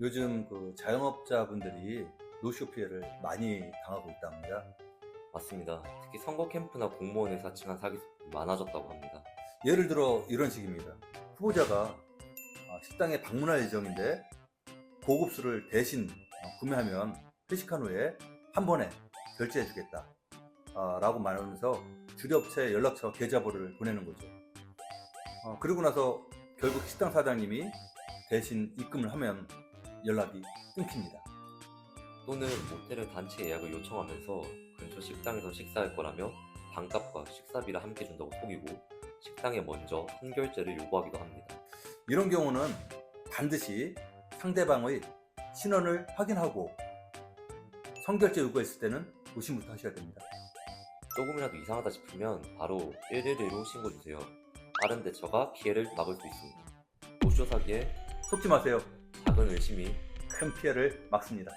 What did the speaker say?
요즘 그 자영업자분들이 노쇼 피해를 많이 당하고 있답니다. 맞습니다. 특히 선거 캠프나 공무원 회사 칭한 사기 많아졌다고 합니다. 예를 들어 이런 식입니다. 후보자가 아, 식당에 방문할 예정인데 고급술을 대신 어, 구매하면 회식한 후에 한 번에 결제해주겠다 아, 라고 말하면서 주류업체 연락처 계좌번호를 보내는 거죠. 어, 그리고 나서 결국 식당 사장님이 대신 입금을 하면 연락이 끊깁니다. 또는 모텔의 단체 예약을 요청하면서 근처 식당에서 식사할 거라며 반값과 식사비를 함께 준다고 속이고 식당에 먼저 선결제를 요구하기도 합니다. 이런 경우는 반드시 상대방의 신원을 확인하고 성결제 요구했을 때는 조심부터 하셔야 됩니다. 조금이라도 이상하다 싶으면 바로 112로 신고주세요. 빠른 대처가 피해를 막을 수 있습니다. 노쇼 사기에 속지 마세요. 작은 의심이 큰 피해를 막습니다.